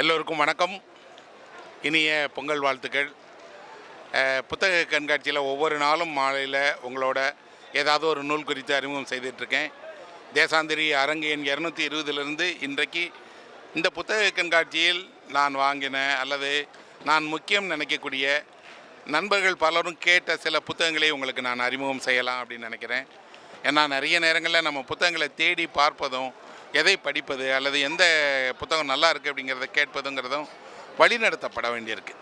எல்லோருக்கும் வணக்கம். இனிய பொங்கல் வாழ்த்துக்கள். புத்தக கண்காட்சியில் ஒவ்வொரு நாளும் மாலையில் உங்களோட ஏதாவது ஒரு நூல் குறித்து அறிமுகம் செய்துட்ருக்கேன். தேசாந்திரி அரங்கு எண் இரநூத்தி இருபதுலேருந்து இன்றைக்கு இந்த புத்தக கண்காட்சியில் நான் வாங்கின அல்லது நான் முக்கியம் நினைக்கக்கூடிய நண்பர்கள் பலரும் கேட்ட சில புத்தகங்களை உங்களுக்கு நான் அறிமுகம் செய்யலாம் அப்படின்னு நினைக்கிறேன். ஏன்னா நிறைய நேரங்களில் நம்ம புத்தகங்களை தேடி பார்ப்பதும் எதை படிப்பது அல்லது எந்த புத்தகம் நல்லா இருக்குது அப்படிங்கிறத கேட்பதுங்கிறதும் வழிநடத்தப்பட வேண்டியிருக்கு.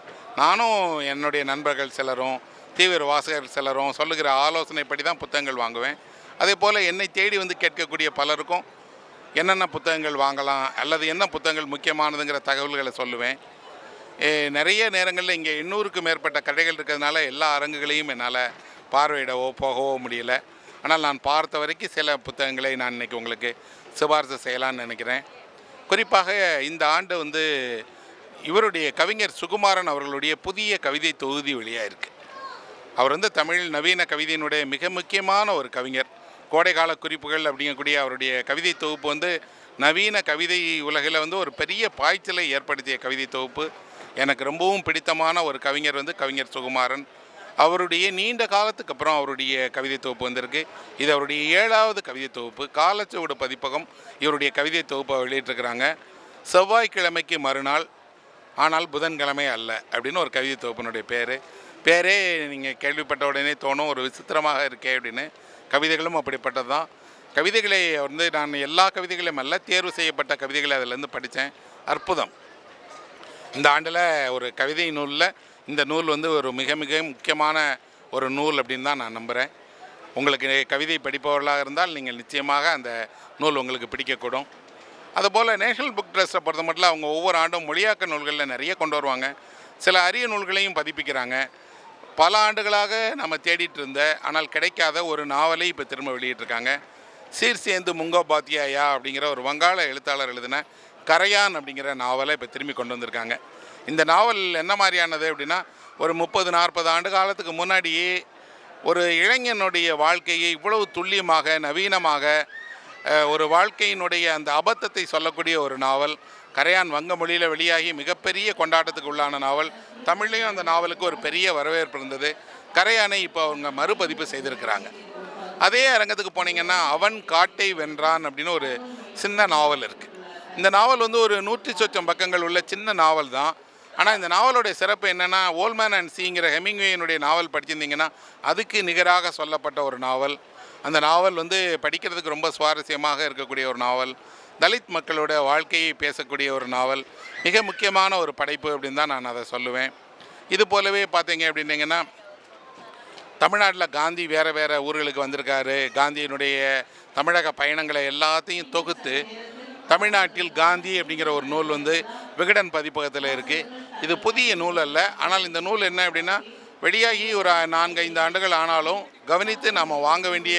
நானும் என்னுடைய நண்பர்கள் சிலரும் தீவிர வாசகர் சிலரும் சொல்லுகிற ஆலோசனைப்படி தான் புத்தகங்கள் வாங்குவேன். அதே போல் என்னை தேடி வந்து கேட்கக்கூடிய பலருக்கும் என்னென்ன புத்தகங்கள் வாங்கலாம் அல்லது என்ன புத்தகங்கள் முக்கியமானதுங்கிற தகவல்களை சொல்லுவேன். நிறைய நேரங்களில் இங்கே எண்ணூறுக்கு மேற்பட்ட கடைகள் இருக்கிறதுனால எல்லா அரங்குகளையும் என்னால் பார்வையிடவோ போகவோ முடியல. ஆனால் நான் பார்த்த வரைக்கும் சில புத்தகங்களை நான் இன்னைக்கு உங்களுக்கு சிபார்சு செய்யலான்னு நினைக்கிறேன். குறிப்பாக இந்த ஆண்டு வந்து இவருடைய கவிஞர் சுகுமாரன் அவர்களுடைய புதிய கவிதை தொகுதி வெளியாக இருக்குது அவர் வந்து தமிழ் நவீன கவிதையினுடைய மிக முக்கியமான ஒரு கவிஞர். கோடைக்கால குறிப்புகள் அப்படிங்கக்கூடிய அவருடைய கவிதை தொகுப்பு வந்து நவீன கவிதை உலகில் வந்து ஒரு பெரிய பாய்ச்சலை ஏற்படுத்திய கவிதை தொகுப்பு. எனக்கு ரொம்பவும் பிடித்தமான ஒரு கவிஞர் வந்து கவிஞர் சுகுமாரன். அவருடைய நீண்ட காலத்துக்கு அப்புறம் அவருடைய கவிதை தொகுப்பு வந்திருக்கு. இது அவருடைய ஏழாவது கவிதை தொகுப்பு. காலச்சுவடு பதிப்பகம் இவருடைய கவிதை தொகுப்பை வெளியிட்டிருக்கிறாங்க. செவ்வாய்க்கிழமைக்கு மறுநாள் ஆனால் புதன்கிழமை அல்ல அப்படின்னு ஒரு கவிதை தொகுப்பினுடைய பேர். பேரே நீங்கள் கேள்விப்பட்ட உடனே தோணும் ஒரு விசித்திரமாக இருக்கே அப்படின்னு. கவிதைகளும் அப்படிப்பட்டது தான். கவிதைகளை வந்து நான் எல்லா கவிதைகளையும் அல்ல தேர்வு செய்யப்பட்ட கவிதைகளை அதிலேருந்து படித்தேன். அற்புதம். இந்த ஆண்டில் ஒரு கவிதை நூலில் இந்த நூல் வந்து ஒரு மிக மிக முக்கியமான ஒரு நூல் அப்படின்னு தான் நான் நம்புகிறேன் உங்களுக்கு கவிதை படிப்பவர்களாக இருந்தால் நீங்கள் நிச்சயமாக அந்த நூல் உங்களுக்கு பிடிக்கக்கூடும். அதுபோல் நேஷனல் புக் ட்ரஸ்ட்டை பொறுத்த மட்டும் அவங்க ஒவ்வொரு ஆண்டும் மொழியாக்க நூல்களில் நிறைய கொண்டு வருவாங்க. சில அரிய நூல்களையும் பதிப்பிக்கிறாங்க. பல ஆண்டுகளாக நம்ம தேடிட்டு இருந்த ஆனால் கிடைக்காத ஒரு நாவலை இப்போ திரும்ப வெளியிட்டிருக்காங்க. சீர்சேந்து முங்கோபாத்தியாயா அப்படிங்கிற ஒரு வங்காள எழுத்தாளர் எழுதின கரையான் அப்படிங்கிற நாவலை இப்போ திரும்பி கொண்டு வந்திருக்காங்க. இந்த நாவல் என்ன மாதிரியானது அப்படின்னா ஒரு முப்பது நாற்பது ஆண்டு காலத்துக்கு முன்னாடியே ஒரு இளைஞனுடைய வாழ்க்கையை இவ்வளவு துல்லியமாக நவீனமாக ஒரு வாழ்க்கையினுடைய அந்த அபத்தத்தை சொல்லக்கூடிய ஒரு நாவல் கரையான் வங்க மொழியில் வெளியாகி மிகப்பெரிய கொண்டாட்டத்துக்கு உள்ளான நாவல் தமிழ்லேயும் அந்த நாவலுக்கு ஒரு பெரிய வரவேற்பு இருந்தது. கரையானை இப்போ அவங்க மறுபதிப்பு செய்திருக்கிறாங்க. அதே அரங்கத்துக்கு போனீங்கன்னா அவன் காட்டை வென்றான் அப்படின்னு ஒரு சின்ன நாவல் இருக்குது இந்த நாவல் வந்து ஒரு நூற்றி சொச்சம் பக்கங்கள் உள்ள சின்ன நாவல் தான். ஆனால் இந்த நாவலுடைய சிறப்பு என்னென்னா ஓல்மேன் அண்ட் சீங்கிற ஹெமிங்வேயினுடைய நாவல் படிச்சிருந்தீங்கன்னா அதுக்கு நிகராக சொல்லப்பட்ட ஒரு நாவல். அந்த நாவல் வந்து படிக்கிறதுக்கு ரொம்ப சுவாரஸ்யமாக இருக்கக்கூடிய ஒரு நாவல். தலித் மக்களோட வாழ்க்கையை பேசக்கூடிய ஒரு நாவல். மிக முக்கியமான ஒரு படைப்பு அப்படின்னு தான் நான் அதை சொல்லுவேன். இது போலவே பார்த்தீங்க அப்படின்னீங்கன்னா தமிழ்நாட்டில் காந்தி வேறு வேறு ஊர்களுக்கு வந்திருக்காரு. காந்தியினுடைய தமிழக பயணங்களை எல்லாத்தையும் தொகுத்து தமிழ்நாட்டில் காந்தி அப்படிங்கிற ஒரு நூல் வந்து விகடன் பதிப்பகத்தில் இருக்குது இது புதிய நூல் அல்ல. ஆனால் இந்த நூல் என்ன அப்படின்னா வெளியாகி ஒரு நான்கு ஐந்து ஆண்டுகள் ஆனாலும் கவனித்து நாம் வாங்க வேண்டிய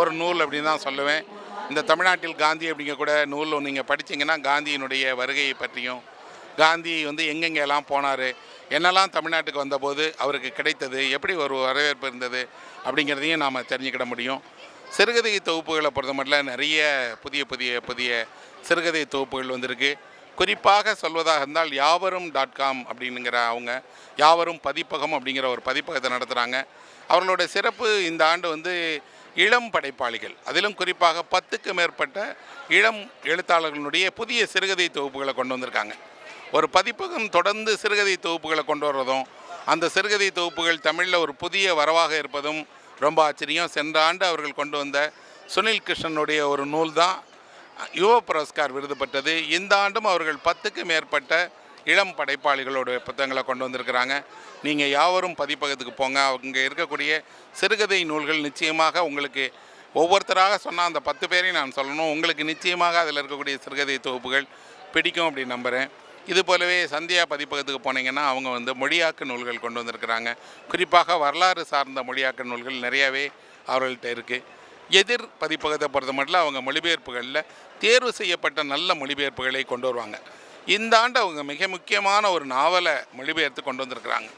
ஒரு நூல் அப்படின்னு தான் சொல்லுவேன். இந்த தமிழ்நாட்டில் காந்தி அப்படிங்கக்கூட நூல் நீங்கள் படித்தீங்கன்னா காந்தியினுடைய வருகையை பற்றியும் காந்தி வந்து எங்கெங்கெல்லாம் போனார் என்னெல்லாம் தமிழ்நாட்டுக்கு வந்தபோது அவருக்கு கிடைத்தது எப்படி ஒரு வரவேற்பு இருந்தது அப்படிங்கிறதையும் நாம் தெரிஞ்சுக்கிட முடியும். சிறுகதை தொகுப்புகளை பொறுத்த மட்டும் நிறைய புதிய புதிய புதிய சிறுகதை தொகுப்புகள் வந்திருக்கு. குறிப்பாக சொல்வதாக இருந்தால் யாவரும் டாட் காம் அப்படிங்கிற அவங்க யாவரும் பதிப்பகம் அப்படிங்கிற ஒரு பதிப்பகத்தை நடத்துகிறாங்க அவர்களோட சிறப்பு இந்த ஆண்டு வந்து இளம் படைப்பாளிகள். அதிலும் குறிப்பாக பத்துக்கு மேற்பட்ட இளம் எழுத்தாளர்களுடைய புதிய சிறுகதை தொகுப்புகளை கொண்டு வந்திருக்காங்க. ஒரு பதிப்பகம் தொடர்ந்து சிறுகதை தொகுப்புகளை கொண்டு வர்றதும் அந்த சிறுகதை தொகுப்புகள் தமிழில் ஒரு புதிய வரவாக இருப்பதும் ரொம்ப ஆச்சரியம். சென்ற ஆண்டு அவர்கள் கொண்டு வந்த சுனில் கிருஷ்ணனுடைய ஒரு நூல் தான் யுவ புரஸ்கார் விருது பெற்றது இந்த ஆண்டும் அவர்கள் பத்துக்கு மேற்பட்ட இளம் படைப்பாளிகளோட புத்தகங்களை கொண்டு வந்திருக்கிறாங்க. நீங்கள் யாவரும் பதிப்பகத்துக்கு போங்க. அவங்க இருக்கக்கூடிய சிறுகதை நூல்கள் நிச்சயமாக உங்களுக்கு ஒவ்வொருத்தராக சொன்னால் அந்த பத்து பேரையும் நான் சொல்லணும். உங்களுக்கு நிச்சயமாக அதில் இருக்கக்கூடிய சிறுகதை தொகுப்புகள் பிடிக்கும் அப்படின்னு நம்புகிறேன் இது போலவே சந்தியா பதிப்பகத்துக்கு போனீங்கன்னா அவங்க வந்து மொழியாக்க நூல்கள் கொண்டு வந்திருக்கிறாங்க. குறிப்பாக வரலாறு சார்ந்த மொழியாக்க நூல்கள் நிறையாவே அவர்கள்ட்ட இருக்குது எதிர் பதிப்பகத்தை பொறுத்த மட்டும் அவங்க மொழிபெயர்ப்புகளில் தேர்வு செய்யப்பட்ட நல்ல மொழிபெயர்ப்புகளை கொண்டு வருவாங்க. இந்த ஆண்டு அவங்க மிக முக்கியமான ஒரு நாவலை மொழிபெயர்த்து கொண்டு வந்திருக்கிறாங்க.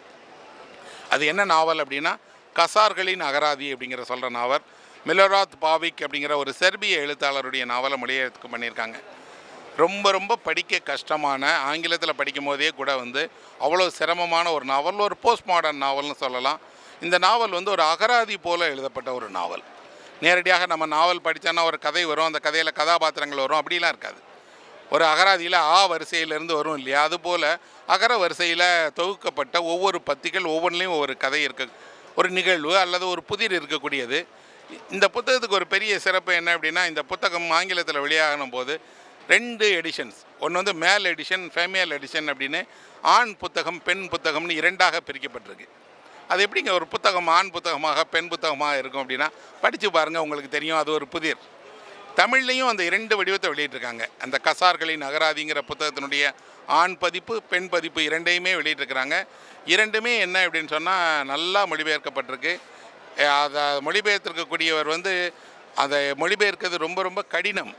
அது என்ன நாவல் அப்படின்னா கசார்களின் அகராதி அப்படிங்கிற சொல்கிற நாவல். மிலோராத் பாவிக் அப்படிங்கிற ஒரு செர்பிய எழுத்தாளருடைய நாவலை மொழிபெயர்த்து பண்ணியிருக்காங்க. ரொம்ப ரொம்ப படிக்க கஷ்டமான ஆங்கிலத்தில் படிக்கும் போதே கூட வந்து அவ்வளோ சிரமமான ஒரு நாவல் ஒரு போஸ்ட் மாடர்ன் நாவல்னு சொல்லலாம். இந்த நாவல் வந்து ஒரு அகராதி போல எழுதப்பட்ட ஒரு நாவல். நேரடியாக நம்ம நாவல் படித்தோன்னா ஒரு கதை வரும் அந்த கதையில் கதாபாத்திரங்கள் வரும் அப்படிலாம் இருக்காது. ஒரு அகராதியில் ஆ வரிசையிலேருந்து வரும் இல்லையா? அதுபோல் அகர வரிசையில் தொகுக்கப்பட்ட ஒவ்வொரு பத்திகள் ஒவ்வொன்றிலையும் ஒவ்வொரு கதை இருக்க. ஒரு நிகழ்வு அல்லது ஒரு புதிர் இருக்கக்கூடியது. இந்த புத்தகத்துக்கு ஒரு பெரிய சிறப்பு என்ன அப்படின்னா இந்த புத்தகம் ஆங்கிலத்தில் வெளியாகின போது ரெண்டு எடிஷன்ஸ் ஒன்று வந்து மேல் எடிஷன் ஃபேமியல் எடிஷன் அப்படின்னு ஆண் புத்தகம் பெண் புத்தகம்னு இரண்டாக பிரிக்கப்பட்டிருக்கு. அது எப்படிங்க ஒரு புத்தகம் ஆண் புத்தகமாக பெண் புத்தகமாக இருக்கும் அப்படின்னா படித்து பாருங்கள் உங்களுக்கு தெரியும் அது ஒரு புதிர். தமிழ்லையும் அந்த இரண்டு வடிவத்தை வெளியிட்டிருக்காங்க. அந்த கசார்களின் அகராதிங்கிற புத்தகத்தினுடைய ஆண் பதிப்பு பெண் பதிப்பு இரண்டையுமே வெளியிட்டிருக்கிறாங்க. இரண்டுமே என்ன அப்படின்னு சொன்னால் நல்லா மொழிபெயர்க்கப்பட்டிருக்கு. அதை மொழிபெயர்த்திருக்கக்கூடியவர் வந்து அதை மொழிபெயர்க்கிறது ரொம்ப ரொம்ப கடினம்.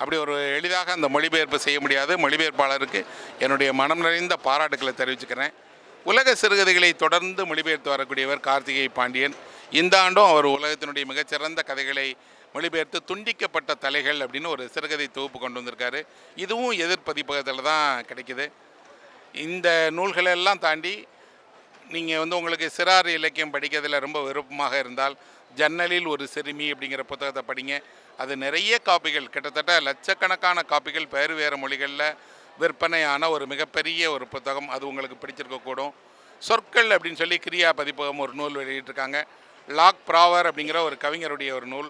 அப்படி ஒரு எளிதாக அந்த மொழிபெயர்ப்பு செய்ய முடியாது. மொழிபெயர்ப்பாளருக்கு என்னுடைய மனம் நிறைந்த பாராட்டுக்களை தெரிவிச்சுக்கிறேன். உலக சிறுகதைகளை தொடர்ந்து மொழிபெயர்த்து வரக்கூடியவர் கார்த்திகை பாண்டியன். இந்த ஆண்டும் அவர் உலகத்தினுடைய மிகச்சிறந்த கதைகளை மொழிபெயர்த்து துண்டிக்கப்பட்ட தலைகள் அப்படின்னு ஒரு சிறுகதை தொகுப்பு கொண்டு வந்திருக்காரு. இதுவும் எதிர்ப்பதிப்பகத்தில் தான் கிடைக்கிது. இந்த நூல்களெல்லாம் தாண்டி நீங்கள் வந்து உங்களுக்கு சிறார் இலக்கியம் படிக்கிறதுல ரொம்ப விருப்பமாக இருந்தால் ஜன்னலில் ஒரு சிறுமி அப்படிங்கிற புத்தகத்தை படிங்க. அது நிறைய காப்பிகள் கிட்டத்தட்ட லட்சக்கணக்கான காப்பிகள் வேறு வேறு மொழிகளில் விற்பனையான ஒரு மிகப்பெரிய ஒரு புத்தகம். அது உங்களுக்கு பிடிச்சிருக்கக்கூடும் சொற்கள் அப்படின்னு சொல்லி கிரியா பதிப்பகம் ஒரு நூல் வெளியிட்டிருக்காங்க. லாக் ப்ராவர் அப்படிங்கிற ஒரு கவிஞருடைய ஒரு நூல்.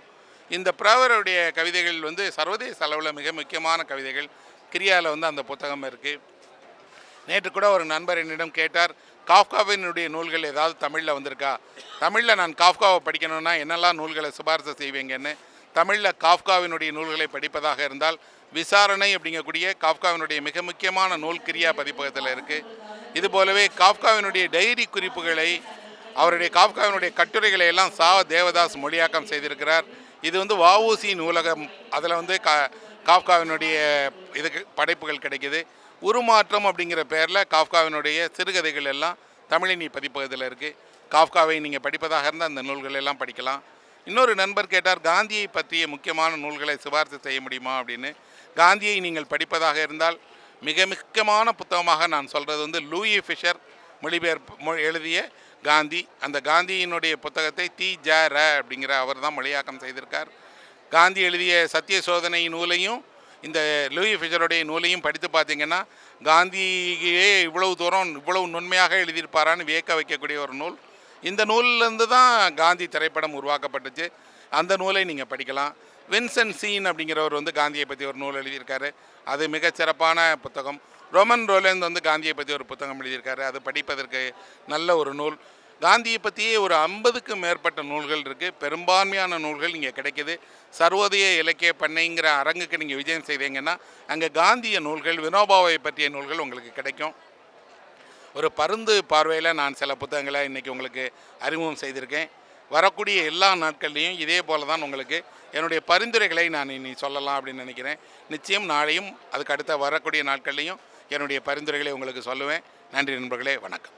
இந்த ப்ராவருடைய கவிதைகள் வந்து சர்வதேச அளவில் மிக முக்கியமான கவிதைகள். கிரியாவில் வந்து அந்த புத்தகம் இருக்குது நேற்று கூட ஒரு நண்பர் என்னிடம் கேட்டார் காஃப்காவினுடைய நூல்கள் ஏதாவது தமிழில் வந்திருக்கா? தமிழில் நான் காஃப்காவை படிக்கணும்னா என்னெல்லாம் நூல்களை சிபாரிசு செய்வீங்கன்னு தமிழில் காஃப்காவினுடைய நூல்களை படிப்பதாக இருந்தால் விசாரணை அப்படிங்கக்கூடிய காஃப்காவினுடைய மிக முக்கியமான நூல் கிரியா பதிப்பகத்தில் இருக்குது இது போலவே காஃப்காவினுடைய டைரி குறிப்புகளை அவருடைய காஃப்காவினுடைய கட்டுரைகளை எல்லாம் சா. தேவதாஸ் மொழியாக்கம் செய்திருக்கிறார். இது வந்து வஉசி நூலகம். அதில் வந்து கா. காஃப்காவினுடைய இதுக்கு படைப்புகள் கிடைக்கிது. உருமாற்றம் அப்படிங்கிற பேரில் காஃப்காவினுடைய சிறுகதைகள் எல்லாம் தமிழினி பதிப்பகத்தில் இருக்குது காஃப்காவை நீங்கள் படிப்பதாக இருந்தால் அந்த நூல்கள் எல்லாம் படிக்கலாம். இன்னொரு நண்பர் கேட்டார் காந்தியை பற்றிய முக்கியமான நூல்களை சிபாரிசு செய்ய முடியுமா? அப்படின்னு. காந்தியை நீங்கள் படிப்பதாக இருந்தால் மிக முக்கியமான புத்தகமாக நான் சொல்கிறது வந்து லூயி ஃபிஷர் மொழிபெயர்ப்பு எழுதிய காந்தி. அந்த காந்தியினுடைய புத்தகத்தை தி. ஜ. ர. அப்படிங்கிற அவர் தான் மொழியாக்கம் செய்திருக்கார். காந்தி எழுதிய சத்திய சோதனை நூலையும் இந்த லூயி ஃபிஷருடைய நூலையும் படித்து பார்த்தீங்கன்னா காந்தியே இவ்வளவு தூரம் இவ்வளவு நுண்மையாக எழுதியிருப்பாரான்னு வியக்க வைக்கக்கூடிய ஒரு நூல். இந்த நூல்லேருந்து தான் காந்தி திரைப்படம் உருவாக்கப்பட்டுச்சு. அந்த நூலை நீங்கள் படிக்கலாம். வின்சன் சீன் அப்படிங்கிறவர் வந்து காந்தியை பற்றி ஒரு நூல் எழுதியிருக்காரு. அது மிகச்சிறப்பான புத்தகம். ரோமன் ரோலேந்து வந்து காந்தியை பற்றி ஒரு புத்தகம் எழுதியிருக்காரு. அது படிப்பதற்கு நல்ல ஒரு நூல். காந்தியை பற்றியே ஒரு ஐம்பதுக்கும் மேற்பட்ட நூல்கள் இருக்குது பெரும்பான்மையான நூல்கள் இங்கே கிடைக்கிது. சர்வோதய இலக்கிய பண்ணைங்கிற அரங்குக்கு நீங்கள் விஜயம் செய்தீங்கன்னா அங்கே காந்திய நூல்கள் வினோபாவை பற்றிய நூல்கள் உங்களுக்கு கிடைக்கும். ஒரு பருந்து பார்வையில் நான் சில புத்தகங்களை இன்றைக்கி உங்களுக்கு அறிமுகம் செய்திருக்கேன். வரக்கூடிய எல்லா நாட்கள்லையும் இதே போல தான் உங்களுக்கு என்னுடைய பரிந்துரைகளை நான் இனி சொல்லலாம் அப்படின்னு நினைக்கிறேன். நிச்சயம் நாளையும் அதுக்கு அடுத்த வரக்கூடிய நாட்கள்லையும் என்னுடைய பரிந்துரைகளை உங்களுக்கு சொல்லுவேன். நன்றி நண்பர்களே வணக்கம்.